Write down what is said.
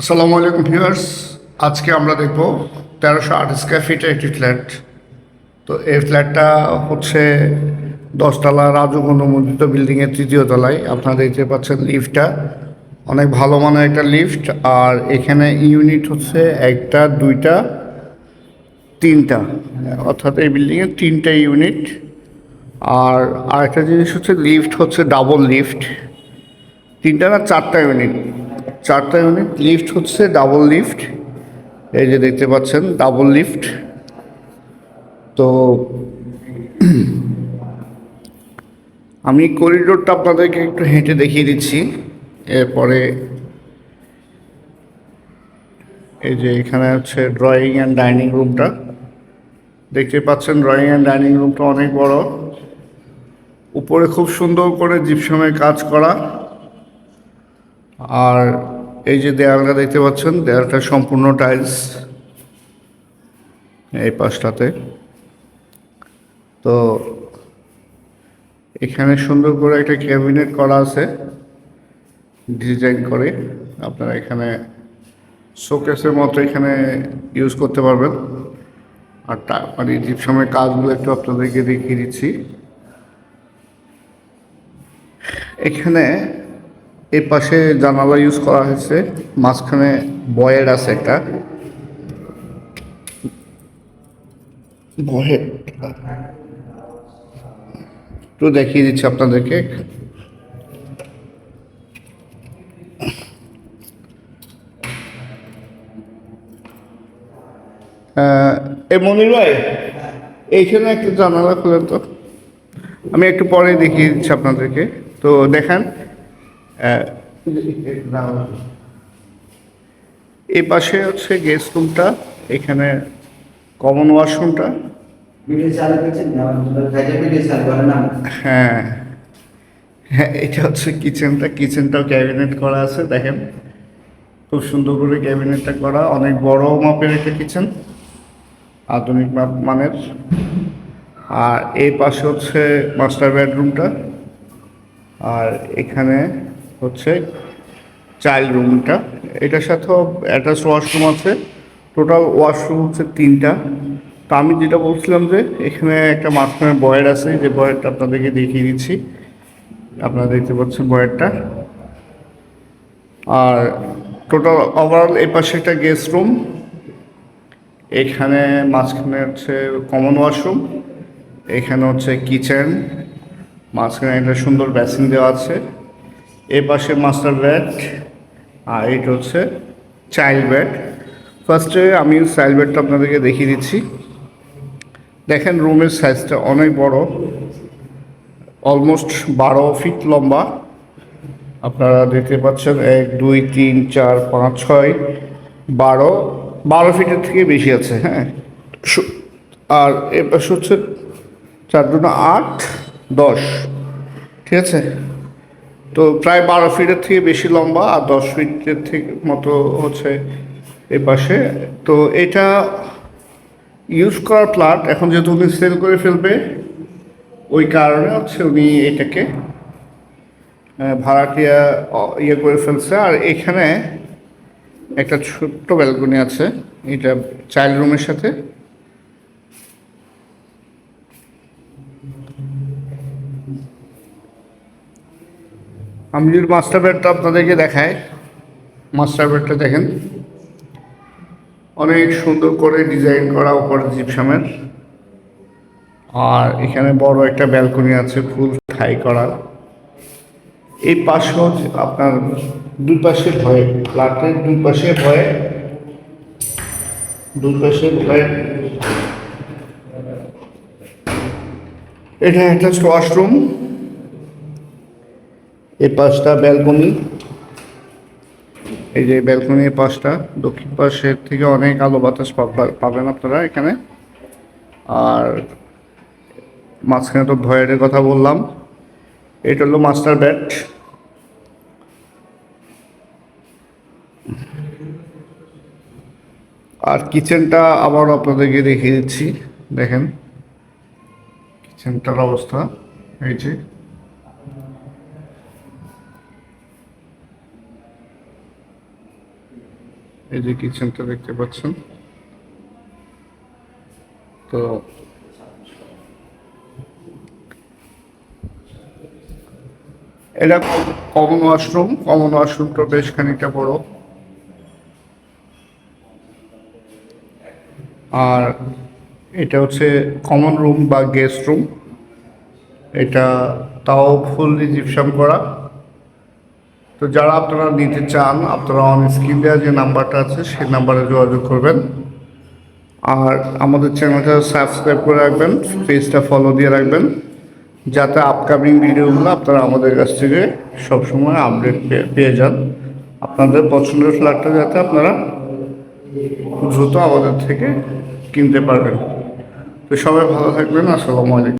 আসসালামু আলাইকুম ভিউয়ার্স। আজকে আমরা দেখব তেরোশো আট স্কোয়ার ফিটের একটি ফ্ল্যাট তো এই ফ্ল্যাটটা হচ্ছে দশতলা রাজুক অনুমোদিত বিল্ডিংয়ের তৃতীয় তলায়। আপনারা দেখতে পাচ্ছেন লিফটটা অনেক ভালো মানের একটা লিফট আর এখানে ইউনিট হচ্ছে একটা, দুইটা, তিনটা। অর্থাৎ এই বিল্ডিংয়ের তিনটা ইউনিট আর আরেকটা জিনিস হচ্ছে লিফট হচ্ছে ডাবল লিফট তিনটা না চারটা ইউনিট চারটা ইউনিট লিফট হচ্ছে ডাবল লিফট এই যে দেখতে পাচ্ছেন ডাবল লিফট তো আমি করিডোরটা আপনাদেরকে একটু হেঁটে দেখিয়ে দিচ্ছি। এরপরে এই যে এখানে হচ্ছে ড্রয়িং অ্যান্ড ডাইনিং রুমটা দেখতে পাচ্ছেন ড্রয়িং অ্যান্ড ডাইনিং রুমটা অনেক বড়। উপরে খুব সুন্দর করে জিপসামের কাজ করা। আর এই যে দেয়ালটা দেখতে পাচ্ছেন, দেয়ালটা সম্পূর্ণ টাইলস এই পাশটাতে। তো এখানে সুন্দর করে একটা ক্যাবিনেট করা আছে, ডিজাইন করে। আপনারা এখানে শোকেসের মতো এখানে ইউজ করতে পারবেন। আর মানে জিপসামের কাজগুলো একটু আপনাদেরকে দেখিয়ে দিচ্ছি। এখানে এই পাশে জানালা ইউজ করা হয়েছে, মাঝখানে বয়ের আছে একটা। একটু। দেখিয়ে দিচ্ছি আপনাদেরকে। এ মনির ভাই, এইখানে একটা জানালা খুলেন তো। আমি একটু পরে দেখিয়ে দিচ্ছি আপনাদেরকে। তো দেখেন এই পাশে হচ্ছে গেস্ট রুমটা এখানে কমন ওয়াশরুমটা হ্যাঁ। হ্যাঁ এটা হচ্ছে কিচেনটা কিচেনটাও ক্যাবিনেট করা আছে, দেখেন। খুব সুন্দর করে ক্যাবিনেটটা করা, অনেক বড় মাপের একটা কিচেন আধুনিক মাপ মানের। আর এই পাশে হচ্ছে মাস্টার বেডরুমটা আর এখানে হচ্ছে চাইল্ড রুমটা। এটার সাথেও অ্যাটাচ ওয়াশরুম আছে। টোটাল ওয়াশরুম হচ্ছে তিনটা। তো আমি যেটা বলছিলাম যে, এখানে একটা মাঝখানে বয়ের আছে। যে বয়েরটা আপনাদেরকে দেখিয়ে দিচ্ছি। আপনারা দেখতে পাচ্ছেন বয়েরটা আর টোটাল ওভারঅল এই পাশে একটা গেস্ট রুম। এখানে মাঝখানে হচ্ছে কমন ওয়াশরুম। এখানে হচ্ছে কিচেন। মাঝখানে একটা সুন্দর বেসিন দেওয়া আছে। এ পাশে মাস্টার বেড আর এটা হচ্ছে চাইল্ড বেড ফার্স্টে আমি চাইল্ড বেডটা আপনাদেরকে দেখিয়ে দিচ্ছি। দেখেন রুমের সাইজটা অনেক বড় অলমোস্ট বারো ফিট লম্বা। আপনারা দেখতে পাচ্ছেন এক, দুই, তিন, চার, পাঁচ, ছয়, বারো বারো ফিটের থেকে বেশি আছে হ্যাঁ। আর এ পাশে হচ্ছে চার দুটো আট, দশ, ঠিক আছে? তো প্রায় বারো ফিটের থেকে বেশি লম্বা আর দশ ফিটের থেকে মতো হচ্ছে এ পাশে। তো এটা ইউজ করার প্লাট এখন যেহেতু উনি সেল করে ফেলবে, ওই কারণে হচ্ছে উনি এটাকে ভাড়াটিয়া ইয়ে করে ফেলছে। আর এখানে একটা ছোট্ট ব্যালকনি আছে, এটা চাইল্ড রুমের সাথে। আমি যদি মাস্টার বেডটা আপনাদেরকে দেখাই মাস্টার বেডটা দেখেন। অনেক সুন্দর করে ডিজাইন করা উপরে জিপসামের আর এখানে বড় একটা ব্যালকনি আছে ফুল ঠাই করা এই পাশেও আপনার দুই পাশে ভয়ে ফ্ল্যাটের দুই পাশে ভয়ে দুই পাশে ভয়ে। এটা একটা ওয়াশরুম এই পাশটা ব্যালকনি, এই যে ব্যালকনির পাশটা দক্ষিণ পাশের থেকে অনেক আলো বাতাস পাবা- পাবেন আপনারা এখানে। আর মাঝখানে তো ভয়ের কথা বললাম। এটা হলো মাস্টার ব্যাট। আর কিচেনটা আবার আপনাদেরকে দেখিয়ে দিচ্ছি। দেখেন, কিচেনটার অবস্থা, এই যে। এই যে কিচেনটা দেখতে পাচ্ছেন। তো এটা কমন ওয়াশরুম কমন ওয়াশরুমটা বেশ খানিকটা বড়। আর এটা হচ্ছে কমন রুম বা গেস্ট রুম এটা তাও ফুললি জিপসাম করা। তো যারা আপনারা নিতে চান, আপনারা অন স্ক্রিন দেওয়া যে নাম্বারটা আছে, সেই নাম্বারে যোগাযোগ করবেন। আর আমাদের চ্যানেলটা সাবস্ক্রাইব করে রাখবেন পেজটা ফলো দিয়ে রাখবেন, যাতে আপকামিং ভিডিওগুলো আপনারা আমাদের কাছ থেকে সবসময় আপডেট পেয়ে যান। আপনাদের পছন্দের ফ্ল্যাটটা যাতে আপনারা দ্রুত আমাদের থেকে কিনতে পারবেন। তো সবাই ভালো থাকবেন, আসসালামু আলাইকুম।